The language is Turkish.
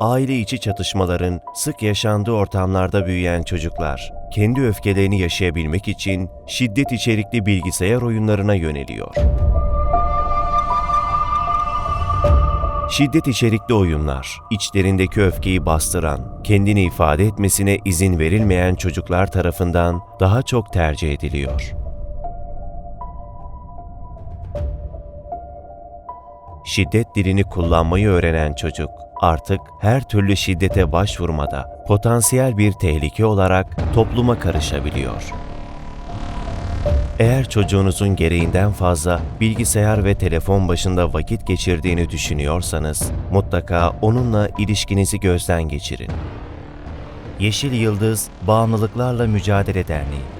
aile içi çatışmaların sık yaşandığı ortamlarda büyüyen çocuklar, kendi öfkelerini yaşayabilmek için şiddet içerikli bilgisayar oyunlarına yöneliyor. Şiddet içerikli oyunlar, içlerindeki öfkeyi bastıran, kendini ifade etmesine izin verilmeyen çocuklar tarafından daha çok tercih ediliyor. Şiddet dilini kullanmayı öğrenen çocuk artık her türlü şiddete başvurmada potansiyel bir tehlike olarak topluma karışabiliyor. Eğer çocuğunuzun gereğinden fazla bilgisayar ve telefon başında vakit geçirdiğini düşünüyorsanız, mutlaka onunla ilişkinizi gözden geçirin. Yeşil Yıldız Bağımlılıklarla Mücadele Derneği